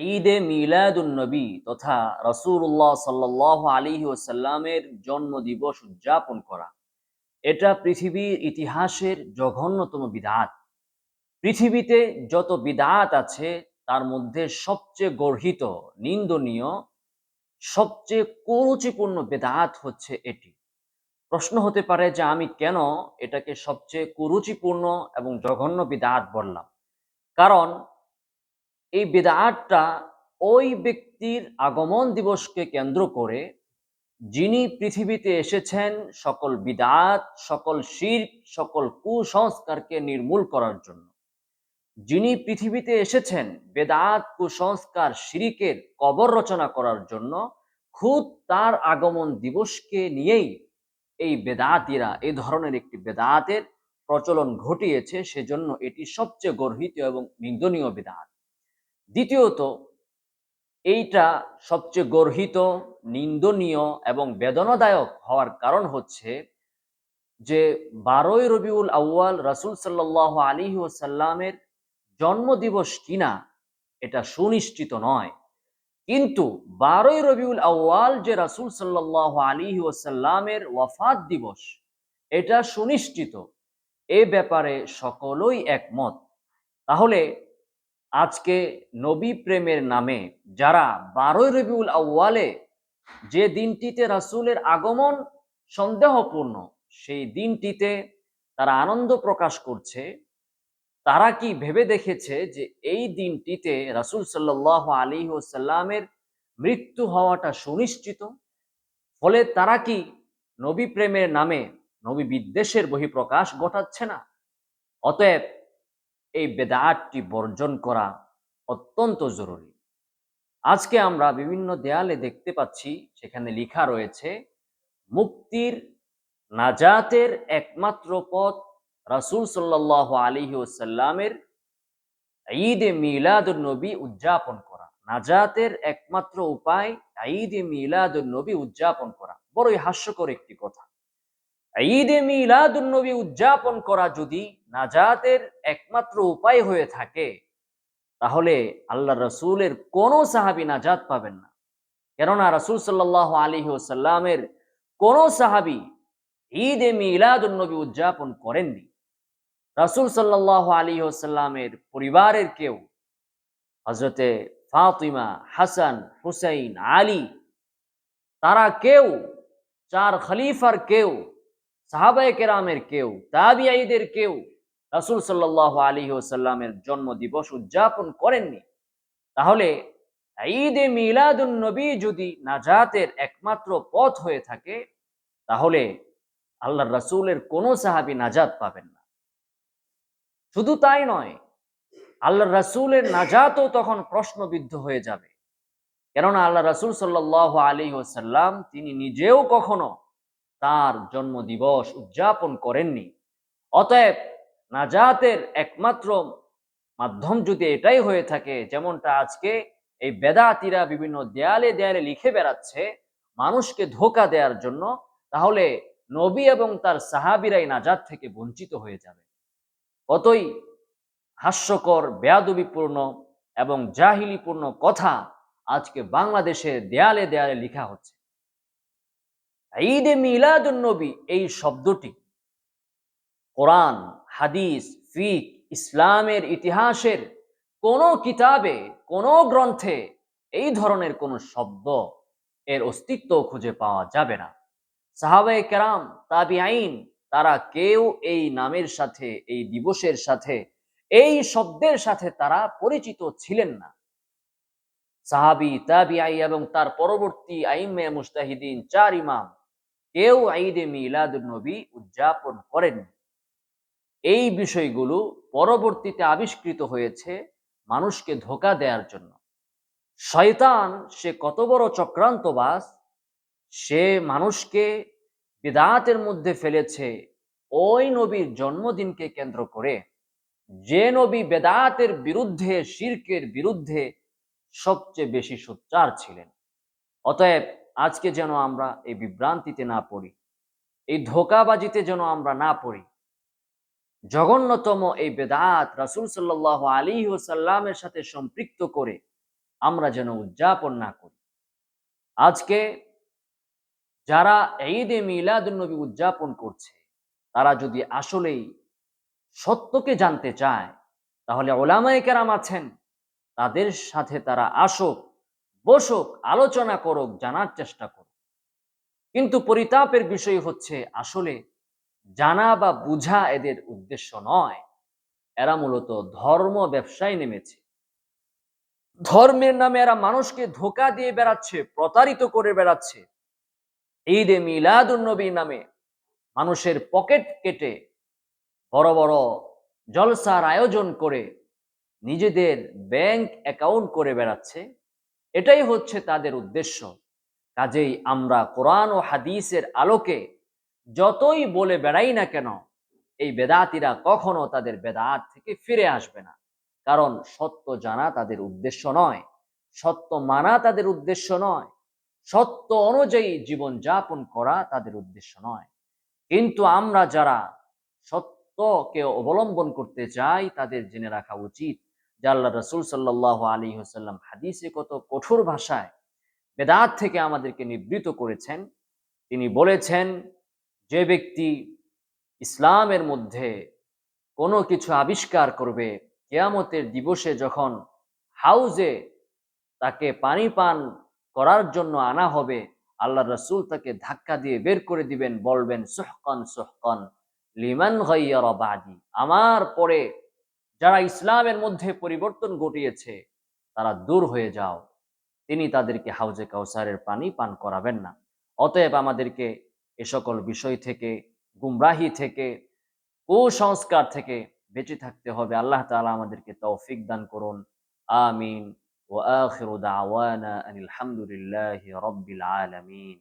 ঈদে মিলাদুন্নবী তথা রসুল্লাহ সাল্লাহ আলী ওসাল্লামের জন্মদিবস উদযাপন করা। এটা পৃথিবীর ইতিহাসের জঘন্যতম বিধাত পৃথিবীতে যত বিদাত আছে, তার মধ্যে সবচেয়ে গর্হিত, নিন্দনীয়, সবচেয়ে কুরুচিপূর্ণ বেদাত হচ্ছে এটি। প্রশ্ন হতে পারে যে আমি কেন এটাকে সবচেয়ে কুরুচিপূর্ণ এবং জঘন্য বিদাত বললাম। কারণ এই বেদাতটা ওই ব্যক্তির আগমন দিবসকে কেন্দ্র করে যিনি পৃথিবীতে এসেছেন সকল বিদাত, সকল শির, সকল কুসংস্কারকে নির্মূল করার জন্য। যিনি পৃথিবীতে এসেছেন বেদাত, কুসংস্কার, শিরিকের কবর রচনা করার জন্য খুদ তার আগমন দিবসকে নিয়েই এই বেদাতিরা, এই ধরনের একটি বেদাতের প্রচলন ঘটিয়েছে, সেজন্য এটি সবচেয়ে গর্হিত এবং নিন্দনীয় বেদাত। দ্বিতীয়ত, এইটা সবচেয়ে গর্হিত, নিন্দনীয় এবং বেদনাদায়ক হওয়ার কারণ হচ্ছে যে বারোই রবিউল আউয়াল রাসুল সাল্লাহ আলী ওসাল্লামের জন্মদিবস কিনা এটা সুনিশ্চিত নয়। কিন্তু বারোই রবিউল আউয়াল যে রাসুল সাল্লাহ আলী ওসাল্লামের ওয়াফাত দিবস, এটা সুনিশ্চিত। এ ব্যাপারে সকলই একমত। তাহলে আজকে নবী প্রেমের নামে যারা বারোই রবিউল আউ্বালে যে দিনটিতে রাসুলের আগমন সন্দেহপূর্ণ, সেই দিনটিতে তারা আনন্দ প্রকাশ করছে, তারা কি ভেবে দেখেছে যে এই দিনটিতে রাসুল সাল্লাহ আলী ওসাল্লামের মৃত্যু হওয়াটা সুনিশ্চিত? ফলে তারা কি নবী প্রেমের নামে নবী বিদ্বেষের বহিঃপ্রকাশ ঘটাচ্ছে না? অতএব এই বেদাতটি বর্জন করা অত্যন্ত জরুরি। আজকে আমরা বিভিন্ন দেয়ালে দেখতে পাচ্ছি, সেখানে লেখা রয়েছে, মুক্তির নাজাতের একমাত্র পথ রাসুল সাল্লাহ আলিহি ওসাল্লামের ঈদে মিলাদুল নবী উদযাপন করা। নাজাতের একমাত্র উপায় ঈদে মিলাদুল নবী উদযাপন করা। বড়ই হাস্যকর একটি কথা। ঈদে মিলাদুল নবী উদযাপন করা যদি নাজাতের একমাত্র উপায় হয়ে থাকে, তাহলে আল্লাহ রসুলের কোনো সাহাবি নাজাত পাবেন না। কেননা রসুল সাল্লাহ আলী ওসাল্লামের কোন সাহাবি ঈদ মিলাদুন্নবী উদযাপন করেননি। রাসুল সাল্লাহ আলী ওসাল্লামের পরিবারের কেউ হজরতে ফাতিমা, হাসান, হুসাইন, আলী, তারা কেউ, চার খলিফার কেউ সাহাবায় কেরামের কেউ তাবিয়াইদের কেউ রাসুল সাল্লাহ আলী ওসাল্লামের জন্ম দিবস উদযাপন করেননি। তাহলে ঈদ মিলাদুন নবী যদি নাজাতের একমাত্র পথ হয়ে থাকে, তাহলে আল্লাহ রাসুলের কোনো সাহাবি নাজাত পাবেন না। শুধু তাই নয় আল্লাহ রাসুলের নাজাতও তখন প্রশ্নবিদ্ধ হয়ে যাবে। কেননা আল্লাহ রাসুল সাল্লাহ আলী ওসাল্লাম তিনি নিজেও কখনো তার জন্ম দিবস উদযাপন করেননি। অতএব নাজাতের একমাত্র মাধ্যম যদি এটাই হয়ে থাকে, যেমনটা আজকে এই বেদাতিরা বিভিন্ন দেয়ালে দেয়ালে লিখে বেড়াচ্ছে, মানুষকে ধোকা দেওয়ার জন্য, তাহলে নবী এবং তার সাহাবিরাই নাজাত থেকে বঞ্চিত হয়ে যাবে। কতই হাস্যকর, বেয়াদবিপূর্ণ এবং জাহিলিপূর্ণ কথা আজকে বাংলাদেশে দেয়ালে দেয়ালে লিখা হচ্ছে। ঈদে মিলাদুন্নবী এই শব্দটি কোরআন, হাদিস, ফিক, ইসলামের ইতিহাসের কোনো কিতাবে, কোনো গ্রন্থে এই ধরনের কোনো শব্দ এর অস্তিত্ব খুঁজে পাওয়া যাবে না। সাহাবে কেরাম তাবি আইন তারা কেউ এই নামের সাথে, এই দিবসের সাথে, এই শব্দের সাথে তারা পরিচিত ছিলেন না। সাহাবি তাবি আই এবং তার পরবর্তী আইমে মুস্তাহিদিন, চার ইমাম কেউ ঈদে মিলাদ নবী উদযাপন করেননি। এই বিষয়গুলো পরবর্তীতে আবিষ্কৃত হয়েছে মানুষকে ধোকা দেওয়ার জন্য। শয়তান সে কত বড় চক্রান্তবাস সে মানুষকে বেদাতের মধ্যে ফেলেছে ওই নবীর জন্মদিনকে কেন্দ্র করে। যে নবী বেদাতের বিরুদ্ধে, শির্কের বিরুদ্ধে সবচেয়ে বেশি সোচ্চার ছিলেন। অতএব আজকে যেন আমরা এই বিভ্রান্তিতে না পড়ি, এই ধোকাবাজিতে যেন আমরা না পড়ি। জঘন্যতম এই বেদাত রাসুল সাল্লাহ আলী সাল্লামের সাথে সম্পৃক্ত করে আমরা যেন উদযাপন না করি। আজকে যারা ঈদে মিলাদুন্নবী উদযাপন করছে, তারা যদি আসলেই সত্যকে জানতে চায়, তাহলে ওলামায়ে কেরাম আছেন, তাদের সাথে তারা আসুক বসুক, আলোচনা করুক, জানার চেষ্টা করুক। কিন্তু পরিতাপের বিষয় হচ্ছে, আসলে জানা বা বুঝা এদের উদ্দেশ্য নয়। এরা মূলত ধর্ম ব্যবসায় নেমেছে। ধর্মের নামে এরা মানুষকে ধোকা দিয়ে বেড়াচ্ছে, প্রতারিত করে বেড়াচ্ছে। ঈদে মিলাদুন্নবীর নামে মানুষের পকেট কেটে বড় বড় জলসার আয়োজন করে নিজেদের ব্যাংক অ্যাকাউন্ট করে বেড়াচ্ছে। এটাই হচ্ছে তাদের উদ্দেশ্য। কাজেই আমরা কোরআন ও হাদিসের আলোকে যতই বলে বেড়াই না কেন, এই বেদাতিরা কখনো তাদের বেদাত থেকে ফিরে আসবে না। কারণ সত্য জানা তাদের উদ্দেশ্য নয়, সত্য মানা তাদের উদ্দেশ্য নয়, সত্য অনুযায়ী জীবন যাপন করা তাদের উদ্দেশ্য নয়। কিন্তু আমরা যারা সত্যকে অবলম্বন করতে চাই, তাদের জেনে রাখা উচিত আল্লাহ রসুল সাল্লাহ আলী হোসাল্লাম হাদিসে কত কঠোর ভাষায় বেদাত থেকে আমাদেরকে নিবৃত করেছেন। তিনি বলেছেন, যে ব্যক্তি ইসলামের মধ্যে কোনো কিছু আবিষ্কার করবে, কেয়ামতের দিবসে যখন হাউজে তাকে পানি পান করার জন্য আনা হবে, আল্লাহ রসুল তাকে ধাক্কা দিয়ে বের করে দিবেন, বলবেন, সুহকন সুহকন, লিমান বাদি, আমার পরে যারা ইসলামের মধ্যে পরিবর্তন ঘটিয়েছে, তারা দূর হয়ে যাও। তিনি তাদেরকে হাউজে কাউসারের পানি পান করাবেন না। অতএব আমাদেরকে এ সকল বিষয় থেকে, গুমরাহি থেকে, কুসংস্কার থেকে বেঁচে থাকতে হবে। আল্লাহ তাআলা আমাদেরকে তৌফিক দান করুন। আমিন। ওয়া আখিরু আনিল হামদুলিল্লাহি রাব্বিল আলামিন।